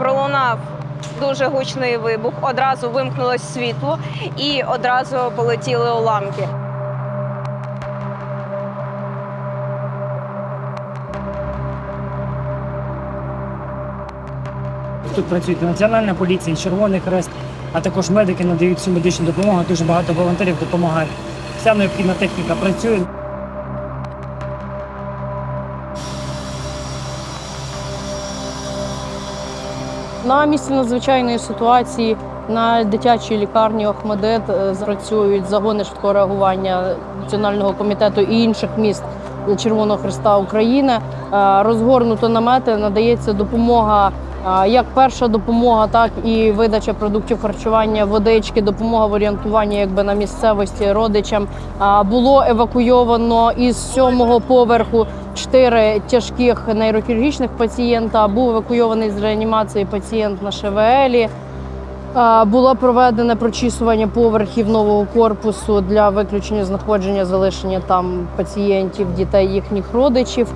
пролунав дуже гучний вибух. Одразу вимкнулось світло і одразу полетіли уламки. Тут працюють Національна поліція, Червоний Хрест, а також медики надають всю медичну допомогу. Дуже багато волонтерів допомагають. Вся необхідна техніка працює. На місці надзвичайної ситуації на дитячій лікарні Охмадет е, працюють загони швидкого реагування Національного комітету і інших міст Червоного Христа України. Е, Розгорнуто намети, надається допомога. е, Як перша допомога, так і видача продуктів харчування, водички, допомога в орієнтуванні якби на місцевості родичам. А, Було евакуйовано із сьомого поверху чотири тяжких нейрохірургічних пацієнта. Був евакуйований з реанімації пацієнт на ШВЛі. Було проведене прочісування поверхів нового корпусу для виключення знаходження залишення там пацієнтів, дітей їхніх родичів.